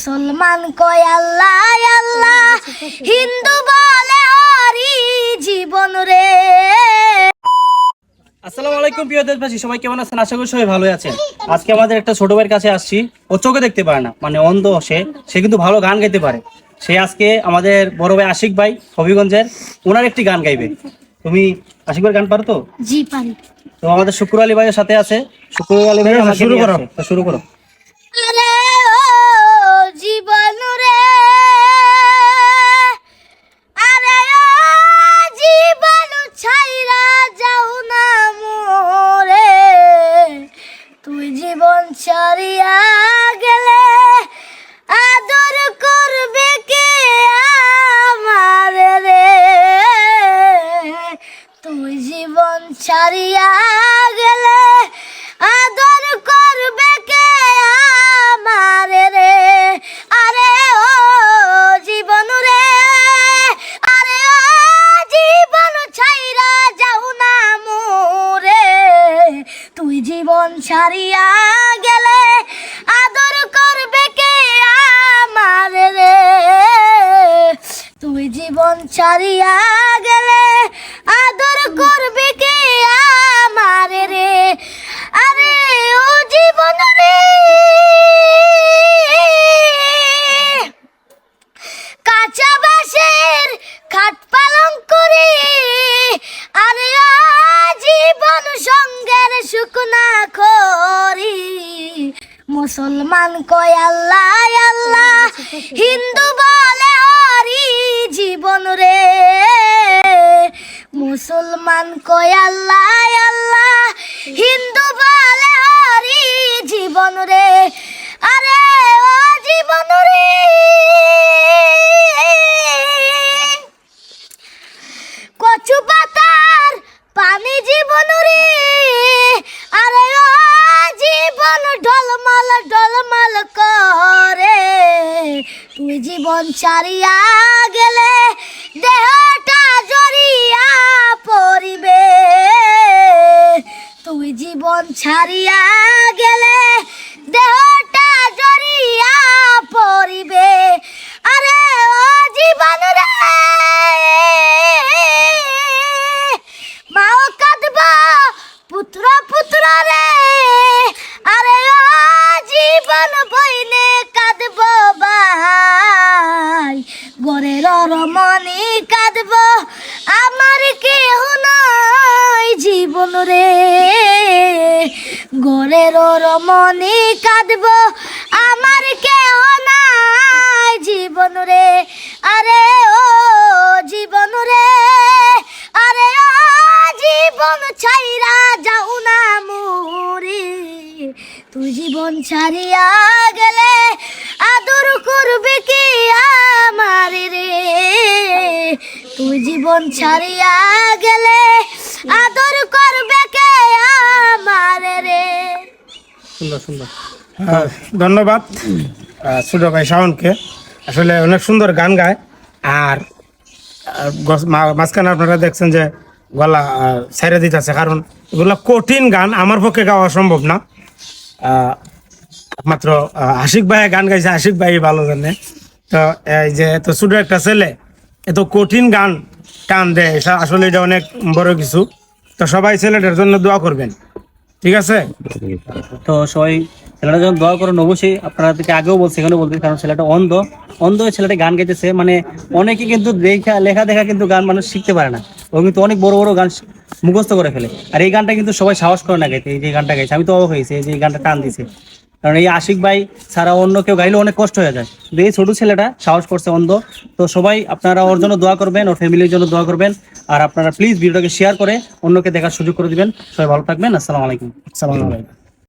মুসলমান কয় আল্লাহ আল্লাহ। হিন্দু বলে হরি জীবন রে। আসসালামু আলাইকুম প্রিয় দেশবাসী সবাই কেমন আছেন? আশা করি সবাই ভালো আছেন। আজকে আমাদের একটা ছোট ভাইয়ের কাছে আসছি। ও চোখে দেখতে পারে না মানে অন্ধ সে। সে কিন্তু ভালো গান গাইতে পারে। সে আজকে আমাদের বড় ভাই আশিক ভাই হবিগঞ্জের ওনার একটি গান গাইবে। তুমি আশিক ভাই গান পারো তো? জি পারি। তো আমাদের শুক্র আলী ভাইয়ের সাথে আছে। শুক্র আলী ভাই শুরু করো। শুরু করো। আরে ছাড়িয়া গেলে আদর করবে কে আমার রে? আরে ও জীবন রে। কাঁচা বাঁশের খাট পালং করে। আরে জীবন সঙ্গের শুকনা খরি মুসলমান কয় আল্লাহ আল্লাহ। হিন্দু বলে হরি। মুসলমান কয় আল্লাহ আল্লাহ। হিন্দু বলে হরি জীবন রে। আরে ও জীবন রে। কচু পাতার পানি জীবন রে। আরে ও জীবন ঢলমল ঢলমল করে। তুই জীবন ছাড়িয়া গেলে জড়িয়া পড়িবে তুই জীবন ছাড়িয়া গেলে দেহটা জড়িয়া পড়িবে। আরে ও জীবন রে! মাও কাঁদব, পুত্র পুত্র রে। আরে ও জীবন বইনে কাঁদব ভাই। গরের রমণী কাঁদব, আমার জীবন রে গরের রমণী কাঁদব, আমার কেহ নাই জীবন রে আরে ও জীবন রে আরে ও জীবন ছাইরা যাও না মোরে তুই জীবন ছাড়িয়া গেলে আদর করবে কি আমার রে? তুই জীবন ছাড়িয়া গেলে সুন্দর সুন্দর। ধন্যবাদ। ছোট ভাই শাওনকে। আসলে অনেক সুন্দর গান গায়। আর মাঝখানে আপনারা দেখছেন যে গলা ছেড়ে দিতেছে। কারণ এগুলো কঠিন গান আমার পক্ষে গাওয়া সম্ভব না। আহ, আশিক ভাই গান গাইছে। আশিক ভাই ভালো জানে। তো এই যে এত ছোট একটা ছেলে এত কঠিন গান টান দেয় আসলে এটা অনেক বড় কিছু। তো সবাই ছেলেটার জন্য দোয়া করবেন। ঠিক আছে? তো সবাই ছেলেটা যখন দোয়া করেন, অবশ্যই আপনাদেরকে আগেও বলছে এখানে বলতে কারণ ছেলেটা অন্ধ। অন্ধ ছেলেটা গান গাইতেছে মানে অনেকে কিন্তু দেখা লেখা দেখা কিন্তু গান মানুষ শিখতে পারে না। ও কিন্তু অনেক বড় বড় গান মুখস্থ করে ফেলে। আর এই গানটা কিন্তু সবাই সাহস করে না গাইতে, এই যে গানটা গাইছে, আমি তো অবাক হয়েছে যে এই গানটা টান দিছে কারণ এই আশিক ভাই ছাড়া অন্য কেউ গাইলে অনেক কষ্ট হয়ে যায়। কিন্তু এই ছোট ছেলেটা সাহস করছে অন্ধ। তো সবাই আপনারা ওর জন্য দোয়া করবেন, ওর ফ্যামিলির জন্য দোয়া করবেন। আর আপনারা প্লিজ ভিডিওটাকে শেয়ার করে অন্যকে দেখার সুযোগ করে দিবেন। সবাই ভালো থাকবেন। আসসালামু আলাইকুম। আসসালামু আলাইকুম।